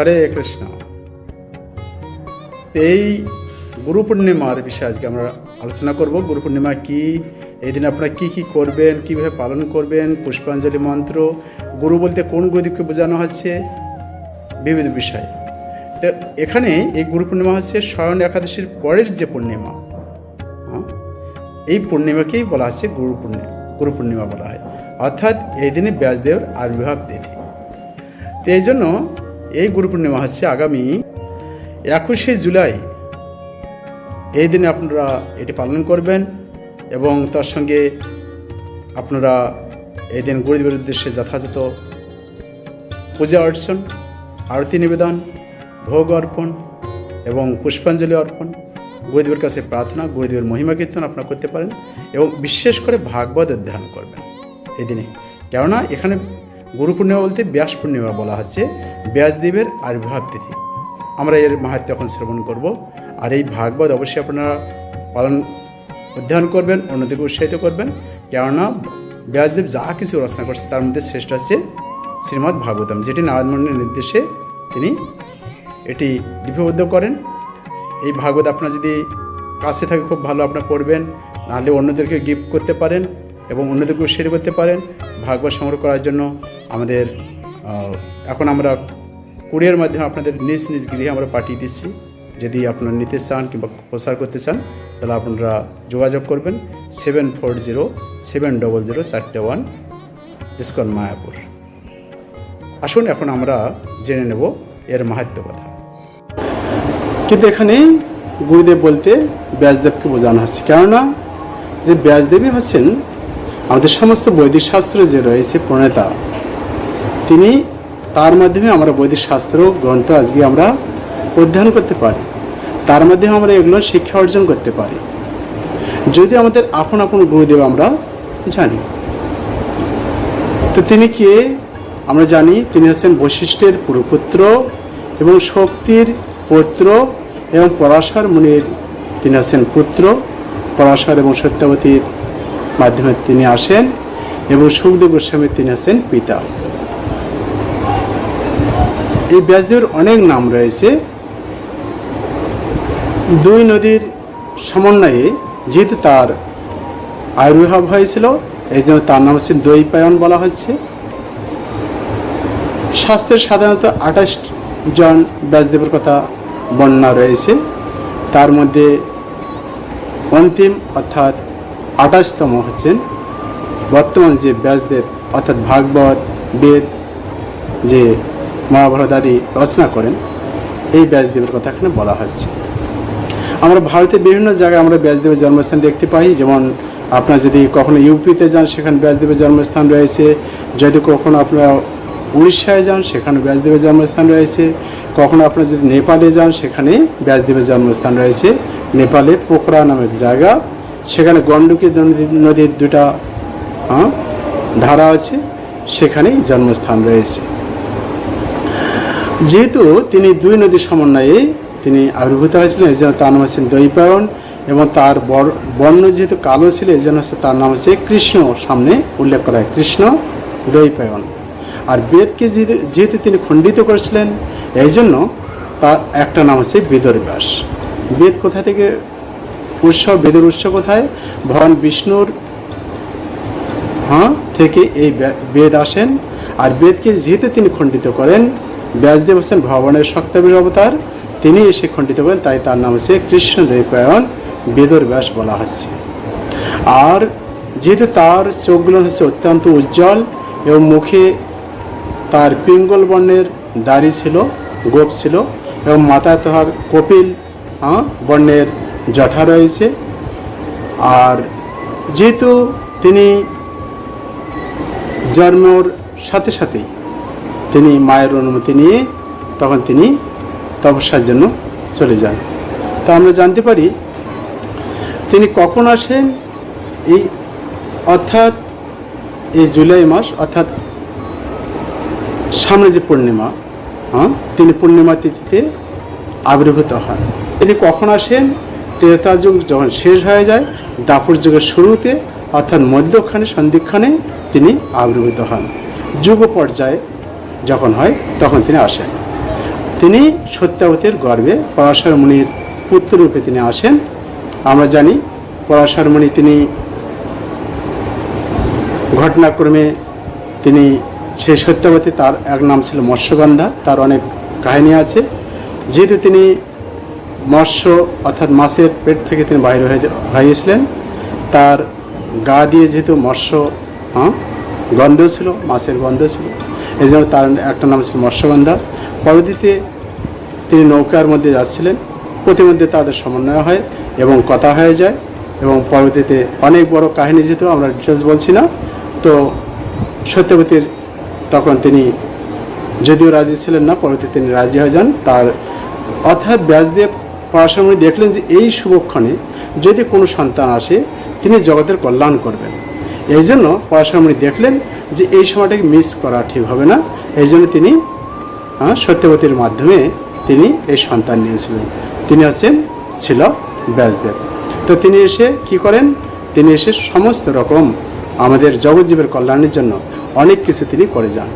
হরে কৃষ্ণ। এই গুরু পূর্ণিমার বিষয়ে আজকে আমরা আলোচনা করব। গুরু পূর্ণিমা কি? এই দিন আপনারা কী কী করবেন? কীভাবে পালন করবেন? পুষ্পাঞ্জলি মন্ত্র গুরু বলতে কোন গুরুদেবকে বোঝানো হচ্ছে? বিবিধ বিষয়। এখানে এই গুরু পূর্ণিমা হচ্ছে স্বয়ন একাদশীর পরের যে পূর্ণিমা হ্যাঁ, এই পূর্ণিমাকেই বলা হচ্ছে গুরু পূর্ণিমা গুরু পূর্ণিমা বলা হয়। অর্থাৎ এই দিনে ব্যাসদেবের আবির্ভাব তিথি। তো এই জন্য এই গুরু পূর্ণিমা হচ্ছে আগামী একুশে জুলাই। এই দিনে আপনারা এটি পালন করবেন এবং তার সঙ্গে আপনারা এই দিন গুরুদেবের উদ্দেশ্যে যথাযথ পূজা অর্চন, আরতি নিবেদন, ভোগ অর্পণ এবং পুষ্পাঞ্জলি অর্পণ, গুরুদেবের কাছে প্রার্থনা, গুরুদেবের মহিমা কীর্তন আপনারা করতে পারেন এবং বিশেষ করে ভাগবত অধ্যয়ন করবেন এই দিনে। কেননা এখানে গুরু পূর্ণিমা বলতে ব্যাস পূর্ণিমা বলা হচ্ছে, ব্যাসদেবের আবির্ভাব তিথি আমরা এর মাহাত্ম এখন শ্রবণ করব। আর এই ভাগবত অবশ্যই আপনারা পালন, অধ্যয়ন করবেন, অন্যদিকে উৎসাহিত করবেন। কেননা ব্যাসদেব যা কিছু রচনা করছে, তার মধ্যে শ্রেষ্ঠ হচ্ছে শ্রীমদ্ ভাগবতম, যেটি নারায়ণ মন্ডলের নির্দেশে তিনি এটি লিপিবদ্ধ করেন। এই ভাগবত আপনার যদি কাছে থাকে, খুব ভালো আপনার পড়বেন। নাহলে অন্যদেরকে গিফট করতে পারেন। এবং অন্যদেরকে উৎসাহিত করতে পারেন, ভাগবত সংগ্রহ করার জন্য আমাদের এখন আমরা কুরিয়ার মাধ্যমে আপনাদের নিজ নিজ গৃহে আমরা পাঠিয়ে দিচ্ছি। যদি আপনারা নিতে চান কিংবা প্রসার করতে চান, তাহলে আপনারা যোগাযোগ করবেন seven four zero seven double zero চারটে ওয়ান ইস্কন মায়াপুর। আসুন এখন আমরা জেনে নেব এর মাহাত্ম কথা। কিন্তু এখানে গুরুদেব বলতে ব্যাসদেবকে বোঝানো হচ্ছে, কেননা যে ব্যাসদেবী হচ্ছেন আমাদের সমস্ত বৈদিক শাস্ত্র যে রয়েছে প্রণেতা, তিনি তার মাধ্যমে আমরা বৈদিক শাস্ত্র গ্রন্থ আজকে আমরা অধ্যয়ন করতে পারি। তার মাধ্যমে আমরা এগুলো শিক্ষা অর্জন করতে পারি। যদি আমাদের আপন আপন গুরুদেব আমরা জানি, তো তিনি কে? আমরা জানি তিনি হচ্ছেন বশিষ্ঠের পুরপুত্র এবং শক্তির পুত্র এবং পরাশর মুনির। তিনি হচ্ছেন পুত্র, পরাশর এবং সত্যাবতীর মাধ্যমে তিনি আসেন এবং সুখদেব গোস্বামীর তিনি হচ্ছেন পিতা। এই ব্যাসদেবের অনেক নাম রয়েছে। দুই নদীর সমন্বয়ে যেহেতু তার আবির্ভাব হয়েছিল, এই জন্য তার নাম হচ্ছে দৈপায়ন বলা হচ্ছে। শাস্ত্রের সাধারণত আঠাশ জন ব্যাসদেবের কথা বর্ণনা রয়েছে। তার মধ্যে অন্তিম অর্থাৎ আঠাশতম হচ্ছেন বর্তমান যে ব্যাসদেব, অর্থাৎ ভাগবত, বেদ যে মহাভারত আদি রচনা করেন, এই ব্যাসদেবের কথা এখানে বলা হচ্ছে। আমরা ভারতের বিভিন্ন জায়গায় আমরা ব্যাসদেবের জন্মস্থান দেখতে পাই, যেমন আপনার যদি কখনো ইউপিতে যান, সেখানে ব্যাসদেবের জন্মস্থান রয়েছে। যদি কখনো আপনারা উড়িষ্যায় যান, সেখানে ব্যাসদেবের জন্মস্থান রয়েছে। কখনো আপনারা যদি নেপালে যান, সেখানে ব্যাসদেবের জন্মস্থান রয়েছে। নেপালে পোখরা নামের জায়গা সেখানে গণ্ডকী নদী- নদীর দুটা ধারা আছে, সেখানেই জন্মস্থান রয়েছে। যেহেতু তিনি দুই নদীর সমন্বয়ে তিনি আবির্ভূত হয়েছিলেন জন্য তার নাম হচ্ছেন দৈপায়ন এবং তার বর্ণ যেহেতু কালো ছিল, এই জন্য হচ্ছে তার নাম হচ্ছে কৃষ্ণ, সামনে উল্লেখ করা হয়, কৃষ্ণ দৈপায়ন। আর বেদকে যেহেতু- যেহেতু তিনি খণ্ডিত করেছিলেন, এই জন্য তার একটা নাম হচ্ছে বেদরব্যাস। বেদ কোথা থেকে উৎস বেদের উৎস কোথায়? ভগবান বিষ্ণুর হ্যাঁ থেকে এই বেদ আসেন। আর বেদকে যেহেতু তিনি খণ্ডিত করেন ব্যাসদেব হোসেন ভগবানের শক্তবীর অবতার তিনি এসে খণ্ডিত করেন তাই তার নাম হচ্ছে কৃষ্ণদেবায়ন বেদর ব্যাস বলা হচ্ছে। আর যেহেতু তার চোখগুলো হচ্ছে অত্যন্ত উজ্জ্বল এবং মুখে তার পিঙ্গল বর্ণের দাড়ি ছিল গোপ ছিল এবং মাথায় তাহার কপিল হ্যাঁ, বর্ণের জঠা রয়েছে। আর যেহেতু তিনি জন্মর সাথে সাথেই তিনি মায়ের অনুমতি নিয়ে তখন তিনি তপস্যার জন্য চলে যান। তা আমরা জানতে পারি, তিনি কখন আসেন? এই অর্থাৎ এই জুলাই মাস, অর্থাৎ সামনে যে পূর্ণিমা হ্যাঁ তিনি পূর্ণিমা তিথিতে আবির্ভূত হন। তিনি কখন আসেন? ত্রেতা যুগ যখন শেষ হয়ে যায়, দাপুর যুগের শুরুতে, অর্থাৎ মধ্যখানে, সন্ধিক্ষণে তিনি আবির্ভূত হন। যুগ পর্যায়ে যখন হয়, তখন তিনি আসেন। তিনি সত্যাবতীর গর্ভে পরাশর মুনির পুত্ররূপে তিনি আসেন। আমরা জানি পরাশর মুনি তিনি ঘটনাক্রমে তিনি সেই সত্যাবতী, তার এক নাম ছিল মৎস্যগন্ধা, তার অনেক কাহিনী আছে। যেহেতু তিনি মৎস্য অর্থাৎ মাছের পেট থেকে তিনি বাইরে হয়ে হয়েছিলেন তার গা দিয়ে যেহেতু মৎস্য হ্যাঁ, গন্ধ ছিল মাছের গন্ধ ছিল এই জন্য তার একটা নাম ছিল মৎস্যগন্ধা। পরবর্তীতে তিনি নৌকার মধ্যে যাচ্ছিলেন। প্রতিমধ্যে তাদের সমন্বয় হয় এবং কথা হয়ে যায় এবং পরবর্তীতে অনেক বড় কাহিনী যেহেতু আমরা ডিটেলস বলছি না তো সত্যবতীর তখন তিনি যদিও রাজি ছিলেন না পরবর্তীতে তিনি রাজি হয়ে যান। তার অর্থাৎ ব্যাসদেব পড়াশোনা দেখলেন যে এই শুভক্ষণে যদি কোনো সন্তান আসে, তিনি জগতের কল্যাণ করবেন। এই জন্য পড়াশোনা দেখলেন যে এই সময়টাকে মিস করা ঠিক হবে না। এই জন্য তিনি সত্যবতীর মাধ্যমে তিনি এই সন্তান নিয়েছিলেন। তিনি হচ্ছেন ছিল ব্যাসদেব। তো তিনি এসে কি করেন? তিনি এসে সমস্ত রকম আমাদের জগৎজীবের কল্যাণের জন্য অনেক কিছু তিনি করে যান।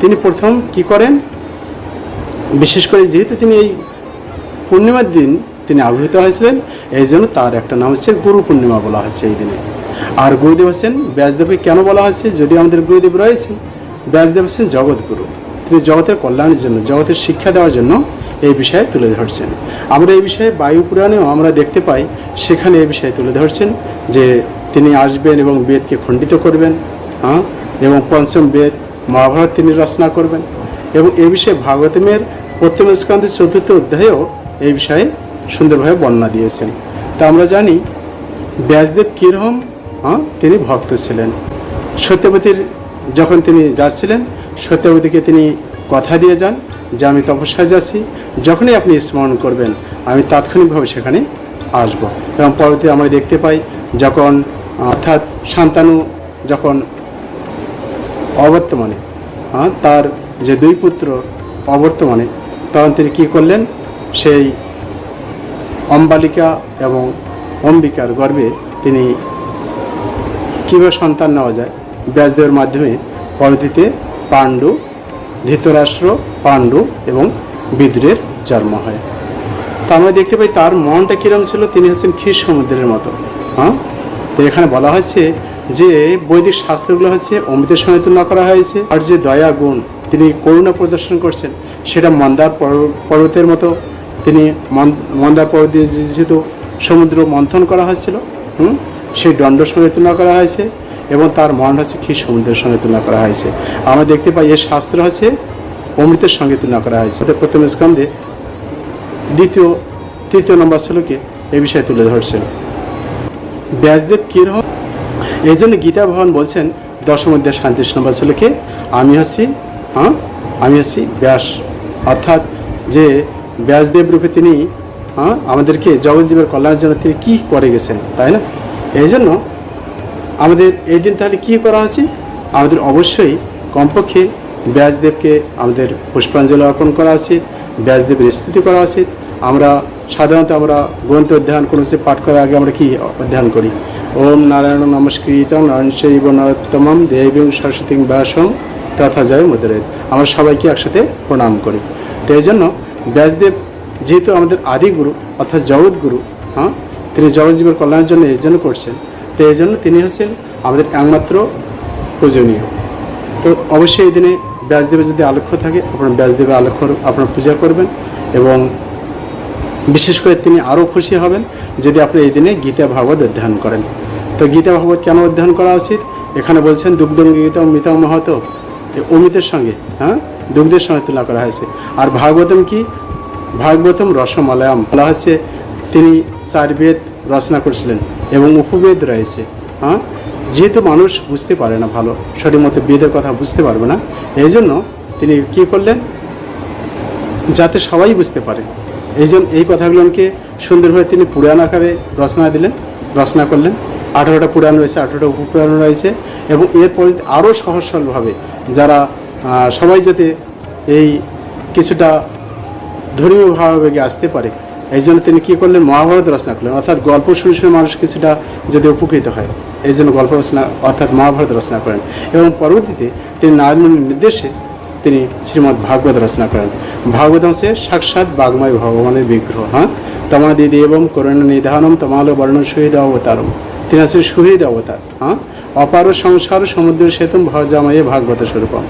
তিনি প্রথম কি করেন? বিশেষ করে যেহেতু তিনি এই পূর্ণিমার দিন তিনি আবির্ভূত হয়েছিলেন, এই জন্য তার একটা নাম হচ্ছে গুরু পূর্ণিমা বলা হচ্ছে এই দিনে। আর গুরুদেব আছেন ব্যাসদেবকে কেন বলা হচ্ছে? যদি আমাদের গুরুদেব রয়েছেন ব্যাসদেব আছেন জগৎগুরু। তিনি জগতের কল্যাণের জন্য, জগতের শিক্ষা দেওয়ার জন্য এই বিষয়ে তুলে ধরছেন। আমরা এই বিষয়ে বায়ু পুরাণেও আমরা দেখতে পাই, সেখানে এই বিষয়ে তুলে ধরছেন যে তিনি আসবেন এবং বেদকে খণ্ডিত করবেন হ্যাঁ? এবং পঞ্চম বেদ, মহাভারত তিনি রচনা করবেন। এবং এ বিষয়ে ভাগবতমের প্রথম স্কন্ধের চতুর্থ অধ্যায়েও এই বিষয়ে সুন্দরভাবে বর্ণনা দিয়েছেন। তা আমরা জানি ব্যাসদেব কীরকম হ্যাঁ তিনি ভক্ত ছিলেন। সত্যবতীর যখন তিনি যাচ্ছিলেন সত্যবতীকে তিনি কথা দিয়ে যান যে আমি তপস্যায় যাচ্ছি যখনই আপনি স্মরণ করবেন আমি তাৎক্ষণিকভাবে সেখানে আসব। এবং পরবর্তী আমরা দেখতে পাই যখন অর্থাৎ শান্তানু যখন অবর্তমানে হ্যাঁ, তার যে দুই পুত্র অবর্তমানে তখন তিনি কী করলেন? সেই অম্বালিকা এবং অম্বিকার গর্ভে তিনি কীভাবে সন্তান নেওয়া যায়? ব্যাসদেবের মাধ্যমে পরবর্তীতে পাণ্ডু, ধৃতরাষ্ট্র, পাণ্ডু এবং বিদুরের জন্ম হয়। তা আমরা দেখতে পাই তার মনটা কীরম ছিল? তিনি হচ্ছেন ক্ষীর সমুদ্রের মতো। হ্যাঁ? তো এখানে বলা হচ্ছে যে বৈদিক শাস্ত্রগুলো হচ্ছে অমৃতের সঙ্গে তুলনা করা হয়েছে। আর যে দয়া গুণ তিনি করুণা প্রদর্শন করছেন, সেটা মন্দার পর্বতের মতো তিনি মন- মন্দার পর্বত দিয়ে যেহেতু সমুদ্র মন্থন করা হয়েছিল, হুম, সেই দণ্ডের সঙ্গে তুলনা করা হয়েছে এবং তার মন হচ্ছে ক্ষীর সমুদ্রের সঙ্গে তুলনা করা হয়েছে। আমরা দেখতে পাই এর শাস্ত্র হচ্ছে অমৃতের সঙ্গে তুলনা করা হয়েছে। প্রথম স্কন্ধে দ্বিতীয়, তৃতীয় নম্বর শ্লোকে এ বিষয়ে তুলে ধরছেন ব্যাসদেব কীরকম এই জন্য গীতা ভবন বলছেন, দশম অধ্যায় শান্তিশ নম্বর শ্লোকে, আমি হচ্ছি হ্যাঁ আমি হচ্ছি ব্যাস। অর্থাৎ যে ব্যাসদেব রূপে তিনি হ্যাঁ আমাদেরকে জগৎজীবের কল্যাণের জন্য তিনি কী করে গেছেন, তাই না? এই জন্য আমাদের এই দিন তাহলে কী করা উচিত আমাদের অবশ্যই কমপক্ষে ব্যাসদেবকে আমাদের পুষ্পাঞ্জলি অর্পণ করা উচিত ব্যাসদেবের স্তুতি করা উচিত আমরা সাধারণত আমরা গ্রন্থ অধ্যয়ন কোনো কিছু পাঠ করার আগে আমরা কি অধ্যয়ন করি? ওম নারায়ণ নমস্কৃত নারায়ণ শৈব নরোত্তমম দেবীং সরস্বতী ব্যাসম তথা জয় মুদ্রে আমরা সবাইকে একসাথে প্রণাম করি। তো এই জন্য ব্যাসদেব যেহেতু আমাদের আদি গুরু, অর্থাৎ জগৎগুরু হ্যাঁ তিনি জগৎজীবের কল্যাণের জন্য এই জন্য করছেন, তো এই জন্য তিনি হচ্ছেন আমাদের একমাত্র পূজনীয়। তো অবশ্যই এই দিনে ব্যাসদেবের যদি আলক্ষ্য থাকে, আপনার ব্যাসদেবের আলক্ষ্য, আপনার পূজা করবেন এবং বিশেষ করে তিনি আরও খুশি হবেন যদি আপনি এই দিনে গীতা ভাগবত অধ্যয়ন করেন। তো গীতা ভাগবত কেন অধ্যয়ন করা উচিত? এখানে বলছেন দুগ্ধম গীতা মৃত মহত অমিতের সঙ্গে হ্যাঁ দুগ্ধের সঙ্গে তুলনা করা হয়েছে। আর ভাগবতম কি? ভাগবতম রসমালয়ম। বলা হচ্ছে তিনি চার বেদ রচনা করেছিলেন এবং উপবেদ রয়েছে। হ্যাঁ? যেহেতু মানুষ বুঝতে পারে না ভালো, সঠিক মতো বেদের কথা বুঝতে পারবে না এই জন্য তিনি কী করলেন? যাতে সবাই বুঝতে পারে। এই জন্য এই কথাগুলোকে সুন্দরভাবে তিনি পুরাণ আকারে রচনা দিলেন, রচনা করলেন। আঠারোটা পুরাণ রয়েছে, আঠারোটা উপপুরাণ রয়েছে এবং এরপর আরও সহজ সরলভাবে যারা সবাই যাতে এই কিছুটা ধর্মীয় ভাবাবেগে আসতে পারে। এই জন্য তিনি কী করলেন? মহাভারত রচনা করলেন। অর্থাৎ গল্প শুনে শুনে মানুষ কিছুটা যদি উপকৃত হয়, এই জন্য গল্প রচনা, অর্থাৎ মহাভারত রচনা করেন। এবং পরবর্তীতে তিনি নারায়ণ নির্দেশে তিনি শ্রীমদ্ ভাগবত রচনা করেন। ভাগবত সে সাক্ষাৎ বাগময় ভগবানের বিগ্রহ হ্যাঁ? তমা দিদি এবং করুণা নিধানম, তমালো বর্ণ সুহৃদ অবতারম। তিনি আছেন সুহৃদ অবতার হ্যাঁ? অপার সংসার সমুদ্র সেতুম ভজাময়ে ভাগবত স্বরূপম।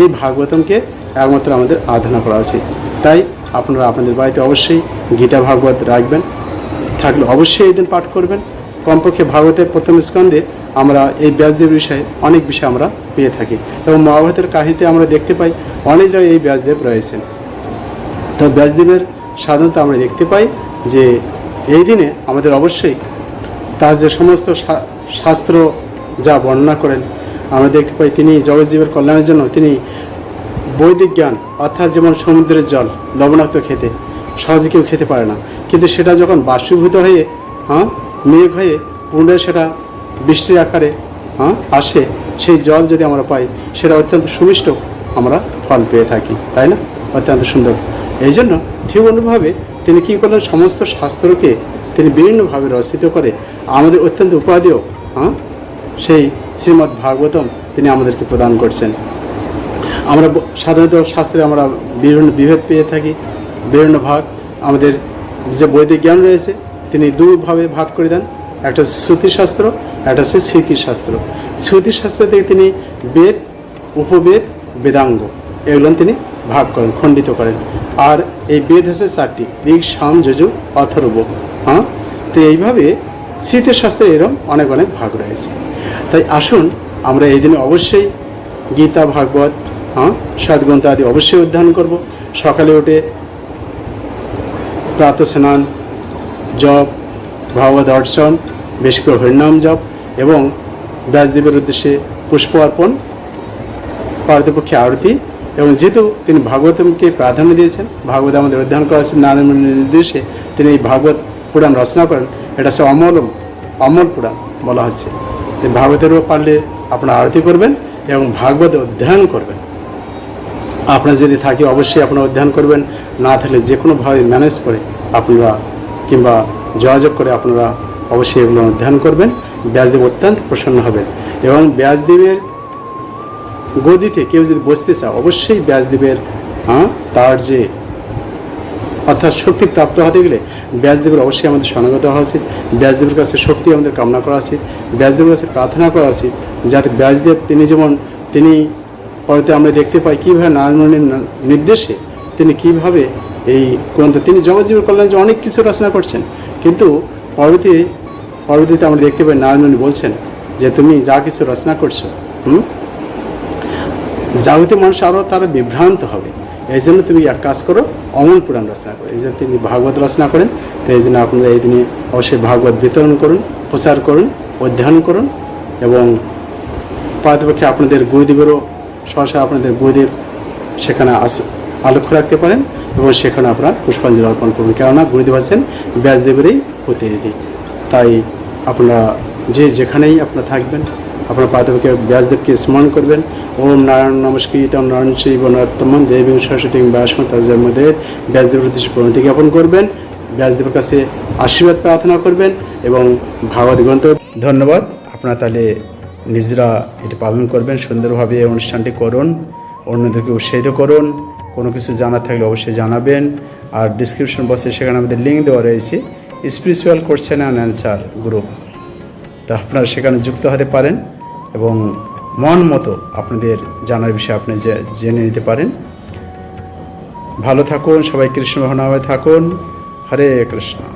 এই ভাগবতমকে একমাত্র আমাদের আরাধনা করা উচিত। তাই আপনারা আপনাদের বাড়িতে অবশ্যই গীতা ভাগবত রাখবেন। থাকলে অবশ্যই এই দিন পাঠ করবেন। কমপক্ষে ভাগবতের প্রথম স্কন্ধে আমরা এই ব্যাসদেব বিষয়ে অনেক বিষয় আমরা পেয়ে থাকি। এবং মহাভারতের কাহিনীতে আমরা দেখতে পাই অনেক জায়গায় এই ব্যাসদেব রয়েছেন। তো ব্যাসদেবের সাধারণত আমরা দেখতে পাই যে এই দিনে আমাদের অবশ্যই তার যে সমস্ত শাস্ত্র যা বর্ণনা করেন আমরা দেখতে পাই তিনি জগৎজীবের কল্যাণের জন্য তিনি বৈদিক জ্ঞান, অর্থাৎ যেমন সমুদ্রের জল, লবণাক্ত খেতে, সহজে কেউ খেতে পারে না। কিন্তু সেটা যখন বাষ্পীভূত হয়ে হ্যাঁ মেঘ হয়ে পুনরায় সেটা বৃষ্টির আকারে হ্যাঁ আসে, সেই জল যদি আমরা পাই, সেটা অত্যন্ত সুমিষ্ট আমরা ফল পেয়ে থাকি, তাই না? অত্যন্ত সুন্দর। এই জন্য ঠিক অনুভাবে তিনি কী করলেন? সমস্ত শাস্ত্রকে তিনি বিভিন্নভাবে রচিত করে আমাদের অত্যন্ত উপাদেয় হ্যাঁ সেই শ্রীমদ্ ভাগবতম তিনি আমাদেরকে প্রদান করছেন। আমরা সাধারণত শাস্ত্রে আমরা বিভিন্ন বিভেদ পেয়ে থাকি, বিভিন্ন ভাগ। আমাদের যে বৈদিক জ্ঞান রয়েছে, তিনি দুভাবে ভাগ করে দেন। একটা শ্রুতিশাস্ত্র, একটা হচ্ছে স্মৃতিশাস্ত্র। শ্রুতিশাস্ত্র থেকে তিনি বেদ, উপবেদ, বেদাঙ্গ এগুলো তিনি ভাগ করেন, খণ্ডিত করেন। আর এই বেদ হচ্ছে চারটি, ঋগ, সাম, যজু, অথর্ব। হ্যাঁ? তো এইভাবে স্মৃতিশাস্ত্রে এরকম অনেক অনেক ভাগ রয়েছে। তাই আসুন, আমরা এই দিনে অবশ্যই গীতা, ভাগবত হ্যাঁ সদ্গ্রন্থ আদি অবশ্যই অধ্যয়ন করব। সকালে উঠে প্রাতঃ স্নান, জপ, ভগবত অর্চন, বেশি করে হরিনাম জপ এবং ব্যাসদেবের উদ্দেশ্যে পুষ্প অর্পণ পারতপক্ষে আরতি এবং যেহেতু তিনি ভাগবতমকে প্রাধান্য দিয়েছেন, ভাগবত আমাদের অধ্যয়ন করা হয়েছে নারায়ণ নির্দেশে তিনি এই ভাগবত পুরাণ রচনা করেন। এটা হচ্ছে অমলম, অমল পুরাণ বলা হচ্ছে। ভাগবতেরও পারলে আপনারা আরতি করবেন এবং ভাগবত অধ্যয়ন করবেন। আপনার যদি থাকে অবশ্যই আপনারা অধ্যয়ন করবেন, না থাকলে যে কোনোভাবে ম্যানেজ করে আপনারা কিংবা যোগাযোগ করে আপনারা অবশ্যই এগুলো অধ্যয়ন করবেন। ব্যাসদেব অত্যন্ত প্রসন্ন হবেন এবং ব্যাসদেবের গদিতে কেউ যদি বসতে চায়, অবশ্যই ব্যাসদেবের হ্যাঁ তার যে অর্থাৎ শক্তি প্রাপ্ত হতে গেলে ব্যাসদেবের অবশ্যই আমাদের শরণাগত হওয়া উচিত, ব্যাসদেবের কাছে শক্তি আমাদের কামনা করা উচিত, ব্যাসদেবের কাছে প্রার্থনা করা উচিত, যাতে ব্যাসদেব তিনি যেমন, তিনি পরেতে আমরা দেখতে পাই কীভাবে নারায়ণের নির্দেশে তিনি কীভাবে এই গ্রন্থ, তিনি জগৎজীবের কল্যাণে যে অনেক কিছু রচনা করছেন, কিন্তু পরবর্তী, পরবর্তীতে আমরা দেখতে পাই নারায়ণী বলছেন যে তুমি যা কিছু রচনা করছ, হুম? জাগতিক মানুষ আরও তারা বিভ্রান্ত হবে। এই জন্য তুমি এক কাজ করো, অমল পুরাণ রচনা করো। এই জন্য তিনি ভাগবত রচনা করেন, তো এই জন্য আপনারা এই দিনে অবশ্যই ভাগবত বিতরণ করুন, প্রচার করুন, অধ্যয়ন করুন এবং পারতপক্ষে আপনাদের গুরুদেবেরও সহসা আপনাদের গুরুদেব সেখানে আলক্ষ্য রাখতে পারেন এবং সেখানে আপনারা পুষ্পাঞ্জলি অর্পণ করবেন কেননা গুরুদেব আছেন ব্যাসদেবেরই প্রতিনিধি। তাই আপনারা যে যেখানেই আপনারা থাকবেন আপনার পাদবকে ব্যাসদেবকে স্মরণ করবেন। ওম নারায়ণ নমস্কৃত নারায়ণ শ্রী বনত্তম দেবী সরস্বতী ব্যাসমা জন্মদেব ব্যাসদেবের উদ্দেশ্যে প্রণতি জ্ঞাপন করবেন। ব্যাসদেবের কাছে আশীর্বাদ প্রার্থনা করবেন এবং ভাগবত গ্রন্থ ধন্যবাদ। আপনারা তাহলে নিজেরা এটি পালন করবেন, সুন্দরভাবে অনুষ্ঠানটি করুন, অন্যদেরকে উৎসাহিত করুন। কোনো কিছু জানার থাকলে অবশ্যই জানাবেন। আর ডিসক্রিপশন বক্সে সেখানে আমাদের লিঙ্ক দেওয়া রয়েছে spiritual question and answer group তা আপনারা সেখানে যুক্ত হতে পারেন। এবং মন মতো আপনাদের জানার বিষয়ে আপনি জেনে নিতে পারেন। ভালো থাকুন, সবাই কৃষ্ণ ভাবনাময় থাকুন। হরে কৃষ্ণ।